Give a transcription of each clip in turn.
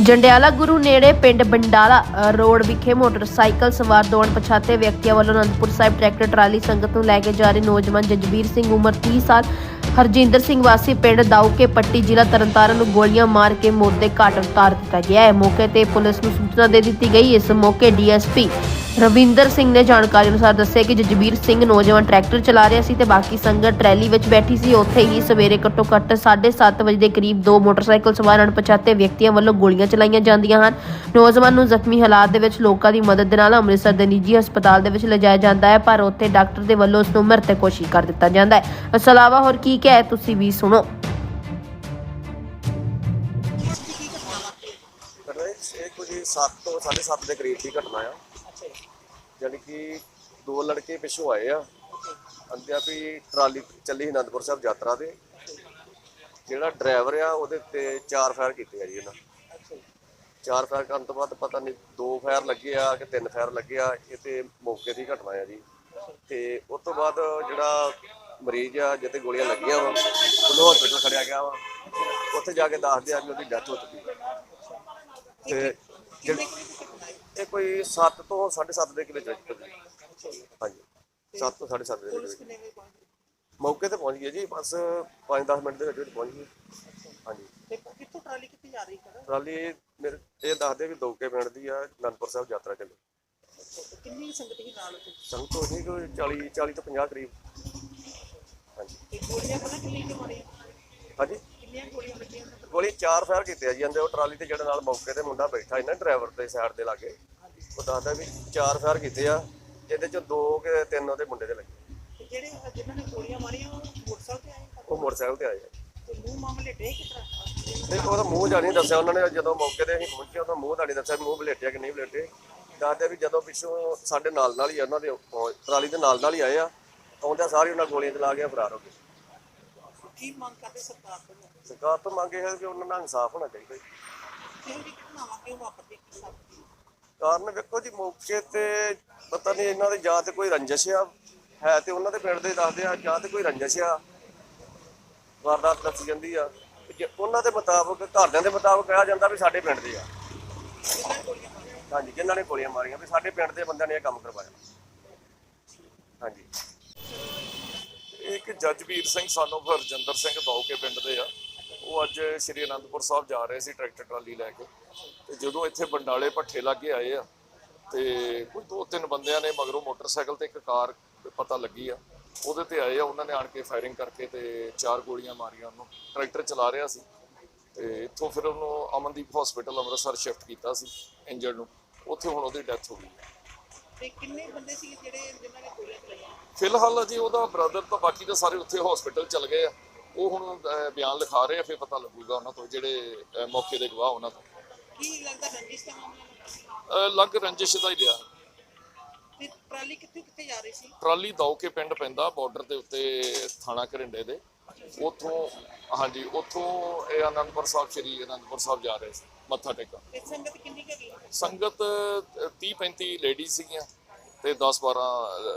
ਜੰਡਿਆਲਾ ਗੁਰੂ ਨੇੜੇ ਪਿੰਡ ਬੰਡਾਲਾ ਰੋਡ ਵਿਖੇ ਮੋਟਰਸਾਈਕਲ ਸਵਾਰ ਦੋ ਅਣਪਛਾਤੇ ਵਿਅਕਤੀਆਂ ਵੱਲੋਂ ਅਨੰਦਪੁਰ ਸਾਹਿਬ ਟਰੈਕਟਰ ਟਰਾਲੀ ਸੰਗਤ ਨੂੰ ਲੈ ਕੇ ਜਾ ਰਹੇ ਨੌਜਵਾਨ ਜਜਬੀਰ ਸਿੰਘ, ਉਮਰ 30 ਸਾਲ, ਹਰਜਿੰਦਰ ਸਿੰਘ ਵਾਸੀ, ਪਿੰਡ ਦਾਊਕੇ, ਪੱਟੀ ਜ਼ਿਲ੍ਹਾ ਤਰਨਤਾਰਨ ਨੂੰ ਗੋਲੀਆਂ ਮਾਰ ਕੇ ਮੌਤ ਦੇ ਘਾਟ ਉਤਾਰ ਦਿੱਤਾ ਗਿਆ ਹੈ। ਮੌਕੇ ਤੇ ਪੁਲਿਸ ਨੂੰ ਸੂਚਨਾ ਦੇ ਦਿੱਤੀ ਗਈ। ਇਸ ਮੌਕੇ ਡੀਐਸਪੀ ਰਵਿੰਦਰ ਸਿੰਘ ਨੇ ਜਾਣਕਾਰੀ ਅਨੁਸਾਰ ਦੱਸਿਆ ਕਿ ਜਜਬੀਰ ਸਿੰਘ ਨੌਜਵਾਨ ਟਰੈਕਟਰ ਚਲਾ ਰਿਹਾ ਸੀ ਤੇ ਬਾਕੀ ਸੰਗਤ ਟਰੈਲੀ ਵਿੱਚ ਬੈਠੀ ਸੀ। ਉੱਥੇ ਹੀ ਸਵੇਰੇ ਘੱਟੋ ਘੱਟ 7:30 ਵਜੇ ਦੇ ਕਰੀਬ ਦੋ ਮੋਟਰਸਾਈਕਲ ਸਵਾਰ ਅਣਪਛਾਤੇ ਵਿਅਕਤੀਆਂ ਵੱਲੋਂ ਗੋਲੀਆਂ ਚਲਾਈਆਂ ਜਾਂਦੀਆਂ ਹਨ। ਨੌਜਵਾਨ ਨੂੰ ਜ਼ਖਮੀ ਹਾਲਾਤ ਦੇ ਵਿੱਚ ਲੋਕਾਂ ਦੀ ਮਦਦ ਦੇ ਨਾਲ ਅੰਮ੍ਰਿਤਸਰ ਦੇ ਨਿੱਜੀ ਹਸਪਤਾਲ ਦੇ ਵਿੱਚ ਲਿਜਾਇਆ ਜਾਂਦਾ ਹੈ, ਪਰ ਉੱਥੇ ਡਾਕਟਰ ਦੇ ਵੱਲੋਂ ਉਸ ਨੂੰ ਮ੍ਰਿਤਕ ਘੋਸ਼ਿਤ ਕਰ ਦਿੱਤਾ ਜਾਂਦਾ ਹੈ। ਇਸ ਤੋਂ ਇਲਾਵਾ ਹੋਰ ਕੀ ਕਿਹਾ ਤੁਸੀਂ ਵੀ ਸੁਣੋ। ਕੁਝ 7 ਤੋਂ 7:30 ਦੇ ਕਰੀਬ ਦੀ ਘਟਨਾ ਆ। ਜਾਣੀ ਕਿ ਦੋ ਲੜਕੇ ਪਿੱਛੋਂ ਆਏ ਆ। ਅੰਦਿਆ ਵੀ ਟਰਾਲੀ ਚੱਲੀ ਅਨੰਦਪੁਰ ਸਾਹਿਬ ਯਾਤਰਾ ਤੇ। ਜਿਹੜਾ ਡਰਾਈਵਰ ਆ ਉਹਦੇ ਤੇ ਚਾਰ ਫਾਇਰ ਕੀਤੇ ਆ ਜੀ ਇਹਨਾਂ ਚਾਰ ਫਾਇਰ ਕਰਨ ਤੋਂ ਬਾਅਦ ਪਤਾ ਨਹੀਂ ਦੋ ਫਾਇਰ ਲੱਗੇ ਆ ਕਿ ਤਿੰਨ ਫਾਇਰ ਲੱਗੇ ਆ ਇਹ ਤੇ ਮੌਕੇ ਦੀ ਘਟਨਾ ਆ ਜੀ। ਤੇ ਉਸ ਤੋਂ ਬਾਅਦ ਜਿਹੜਾ ਮਰੀਜ਼ ਆ ਜਿੱਤੇ ਗੋਲੀਆਂ ਲੱਗੀਆਂ ਵਾ ਉਹਨੂੰ ਹਸਪੀਟਲ ਖੜਿਆ ਗਿਆ ਵਾ। ਉੱਥੇ ਜਾ ਕੇ ਦੱਸਦੇ ਆ ਕਿ ਉਹਦੀ ਡੈਥ ਹੋ ਚੁੱਕੀ ਤੇ ਕੋਈ 7 ਤੋਂ 7:30 ਦੇ ਵਿੱਚ ਵਿੱਚ। ਹਾਂਜੀ 7 ਤੋਂ 7:30 ਦੇ ਵਿੱਚ ਮੌਕੇ ਤੇ ਪਹੁੰਚ ਗਈ ਜੀ ਬਸ 5-10 ਮਿੰਟ ਦੇ ਵਿੱਚ ਵਿੱਚ ਪਹੁੰਚ ਗਈ। ਹਾਂਜੀ। ਤੇ ਕਿੱਥੋਂ ਟਰਾਲੀ ਕਿੱਥੇ ਜਾ ਰਹੀ ਸਰ ਟਰਾਲੀ ਮੇਰੇ ਇਹ ਦੱਸਦੇ ਵੀ ਦੋਕੇ ਪਿੰਡ ਦੀ ਆ ਅਨੰਦਪੁਰ ਸਾਹਿਬ ਯਾਤਰਾ ਚੱਲੀ ਕਿੰਨੀ ਸੰਗਤ ਹੀ ਨਾਲ ਉੱਥੇ? ਸੰਗਤ ਹੋਣੀ ਕੋਈ 40 40 ਤੋਂ 50 ਕਰੀਬ। ਹਾਂਜੀ। ਤੇ ਗੋਲੀਆਂ ਪਤਾ ਕਿੰਨੀ ਕਿ ਮਾਰੀ? ਹਾਂਜੀ? ਕਿੰਨੀਆਂ ਗੋਲੀਆਂ ਲੱਗੀਆਂ? ਗੋਲੀ ਚਾਰ ਫਾਇਰ ਕੀਤੇ ਆ ਜੀ ਜਾਂਦੇ ਉਹ ਟਰਾਲੀ ਤੇ ਜਿਹੜਾ ਨਾਲ ਮੌਕੇ ਤੇ ਮੁੰਡਾ ਬੈਠਾ ਸੀ ਨਾ ਡਰਾਈਵਰ ਦੇ ਸਾਈਡ ਦੇ ਲਾਗੇ। ਉਹ ਦੱਸਦਾ ਵੀ ਚਾਰ ਫਾਇਰ ਕੀਤੇ ਆ ਜਿਹਦੇ ਚ ਦੋ ਕਿ ਤਿੰਨ ਉਹਦੇ ਮੁੰਡੇ ਦੇ ਲੱਗੇ। ਤੇ ਜਿਹੜੇ ਜਿਨ੍ਹਾਂ ਨੇ ਗੋਲੀਆਂ ਮਾਰੀਆਂ ਉਹ ਮੋਟਰਸਾਈਕਲ ਤੇ ਆਏ ਉਹ ਮੋਟਰਸਾਈਕਲ ਤੇ ਆਏ ਆ। ਤੇ ਮੂੰਹ ਮਾਮਲੇ ਡੇ ਕਿਸ ਤਰ੍ਹਾਂ? ਉਹਦਾ ਮੂੰਹ ਜਾਣੀ ਦੱਸਿਆ ਉਹਨਾਂ ਨੇ ਜਦੋਂ ਮੌਕੇ ਤੇ ਅਸੀਂ ਪਹੁੰਚੇ ਉਹਦਾ ਮੂੰਹ ਦਾ ਨਹੀਂ ਦੱਸਿਆ ਵੀ ਮੂੰਹ ਬਲੇਟਿਆ ਕਿ ਨਹੀਂ ਬਲੇਟੇ। ਦੱਸਦੇ ਵੀ ਜਦੋਂ ਪਿੱਛੋਂ ਸਾਡੇ ਨਾਲ ਨਾਲ ਹੀ ਉਹਨਾਂ ਦੇ ਉਹ ਟਰਾਲੀ ਦੇ ਨਾਲ ਨਾਲ ਹੀ ਆਏ ਆ ਆਉਂਦਿਆਂ ਸਾਰੇ ਉਹਨਾਂ ਗੋਲੀਆਂ ਚਲਾ ਕੇ ਫਰਾਰ ਹੋ ਗਏ। ਕੀ ਮੰਗ ਕਰਦੇ ਸਰਕਾਰ ਤੋਂ? ਸਰਕਾਰ ਤੋਂ ਮੰਗੇ ਹੈ ਕਿ ਉਹਨਾਂ ਨਾਲ ਇਨਸਾਫ ਹੋਣਾ ਚਾਹੀਦਾ ਜੀ। ਕਿਹੋ ਜਿਹੀ ਘਟਨਾਵਾਂ ਕਿਉਂ ਵਾਪਰਦੀਆਂ ਕਿਸ ਤਰ੍ਹਾਂ ਕਾਰਨ ਵੇਖੋ ਜੀ, ਮੌਕੇ ਤੇ ਪਤਾ ਨਹੀਂ ਇਹਨਾਂ ਦੇ ਜਾਂ ਤੇ ਕੋਈ ਰੰਜਿਸ਼ ਆ, ਹੈ ਤੇ ਉਹਨਾਂ ਦੇ ਪਿੰਡ ਦੇ ਦੱਸਦੇ ਆ, ਜਾਂ ਤੇ ਕੋਈ ਰੰਜਿਸ਼ ਆ, ਵਾਰਦਾਤ ਦੱਸੀ ਜਾਂਦੀ ਆ। ਜੇ ਉਹਨਾਂ ਦੇ ਮੁਤਾਬਕ, ਘਰਦਿਆਂ ਦੇ ਮੁਤਾਬਕ ਕਿਹਾ ਜਾਂਦਾ ਵੀ ਸਾਡੇ ਪਿੰਡ ਦੇ ਆ। ਹਾਂਜੀ, ਜਿਨ੍ਹਾਂ ਨੇ ਗੋਲੀਆਂ ਮਾਰੀਆਂ, ਵੀ ਸਾਡੇ ਪਿੰਡ ਦੇ ਬੰਦਿਆਂ ਨੇ ਇਹ ਕੰਮ ਕਰਵਾਇਆ। ਹਾਂਜੀ। ਇੱਕ ਜਜਵੀਰ ਸਿੰਘ ਸਾਨੂੰ ਹਰਜਿੰਦਰ ਸਿੰਘ ਦੌਕੇ ਪਿੰਡ ਦੇ ਆ। ਉਹ ਅੱਜ ਸ਼੍ਰੀ ਅਨੰਦਪੁਰ ਸਾਹਿਬ ਜਾ ਰਹੇ ਸੀ ਟਰੈਕਟਰ ਟਰਾਲੀ ਲੈ ਕੇ। ਤੇ ਜਦੋਂ ਇੱਥੇ ਬੰਡਾਲੇ ਭੱਠੇ ਲਾਗੇ ਆਏ ਆ ਤੇ ਕੋਈ ਦੋ ਤਿੰਨ ਬੰਦਿਆਂ ਨੇ ਮਗਰੋਂ ਮੋਟਰਸਾਈਕਲ ਤੇ ਇੱਕ ਕਾਰ ਪਤਾ ਲੱਗੀ ਆ। ਉਹਦੇ ਤੇ ਆਏ ਆ ਉਹਨਾਂ ਨੇ ਆਣ ਕੇ ਫਾਇਰਿੰਗ ਕਰਕੇ ਤੇ ਚਾਰ ਗੋਲੀਆਂ ਮਾਰੀਆਂ ਉਹਨੂੰ। ਟਰੈਕਟਰ ਚਲਾ ਰਿਹਾ ਸੀ। ਤੇ ਇੱਥੋਂ ਫਿਰ ਉਹਨੂੰ ਅਮਨਦੀਪ ਹਸਪੀਟਲ ਅੰਮ੍ਰਿਤਸਰ ਸ਼ਿਫਟ ਕੀਤਾ ਸੀ ਇੰਜਰਡ ਨੂੰ। ਉੱਥੇ ਹੁਣ ਉਹਦੀ ਡੈਥ ਹੋ ਗਈ। ਤੇ ਕਿੰਨੇ ਬੰਦੇ ਸੀ ਜਿਹੜੇ ਜਿਨ੍ਹਾਂ ਨੇ ਗੋਲੀਆਂ ਚਲਾਈਆਂ? ਫਿਲਹਾਲ ਅਜੇ ਉਹਦਾ ਬ੍ਰਦਰ ਤਾਂ ਬਾਕੀ ਤਾਂ ਸਾਰੇ ਉੱਥੇ ਹਸਪੀਟਲ ਚਲ ਗਏ ਆ। ਉਹ ਹੁਣ ਬਿਆਨ ਲਿਖਾ ਰਹੇ ਆ ਫਿਰ ਪਤਾ ਲੱਗੂਗਾ ਉਹਨਾਂ ਤੋਂ ਜਿਹੜੇ ਮੌਕੇ ਦੇ ਗਵਾਹ ਉਹਨਾਂ ਤੋਂ। ਕੀ ਲੱਗਦਾ ਰੰਜਿਸ਼ ਦਾ ਮਾਮਲਾ? ਲੱਗ ਰੰਜਿਸ਼ ਦਾ ਹੀ ਲਿਆ ਤੇ ਟਰਾਲੀ ਕਿੱਥੇ ਕਿੱਥੇ ਜਾ ਰਹੀ ਸੀ? ਟਰਾਲੀ ਦੌ ਕੇ ਪਿੰਡ ਪੈਂਦਾ ਬਾਰਡਰ ਦੇ ਉੱਤੇ ਥਾਣਾ ਘਰਿੰਡੇ ਦੇ। ਉੱਥੋਂ ਹਾਂਜੀ ਉੱਥੋਂ ਇਹ ਆਨੰਦਪੁਰ ਸਾਹਿਬ ਸ਼੍ਰੀ ਆਨੰਦਪੁਰ ਸਾਹਿਬ ਜਾ ਰਹੇ ਸੀ ਮੱਥਾ ਟੇਕਣ। ਸੰਗਤ ਕਿੰਨੀ ਕੁ ਹੈਗੀ ਸੰਗਤ 30 35 ਲੇਡੀਜ਼ ਸੀਗੀਆਂ ਤੇ 10 12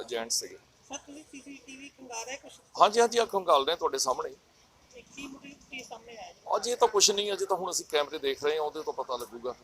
ਜੈਂਟਸ ਸੀਗੇ। ਸਰ ਤੁਸੀਂ ਸੀਸੀਟੀਵੀ ਖੰਗਾ ਰਹੇ ਕੁਝ ਹਾਂਜੀ ਹਾਂਜੀ ਅੱਖੋਂ ਗੱਲ ਨੇ ਤੁਹਾਡੇ ਸਾਹਮਣੇ। ਕੀ ਮੁੱਢਲੀ ਕੀ ਸਾਹਮਣੇ ਆਇਆ ਜੀ? ਅਜੇ ਤਾਂ ਕੁਝ ਨਹੀਂ, ਅਜੇ ਤਾਂ ਹੁਣ ਅਸੀਂ ਕੈਮਰੇ ਦੇਖ ਰਹੇ ਹਾਂ, ਉਹਦੇ ਤੋਂ ਪਤਾ ਲੱਗੂਗਾ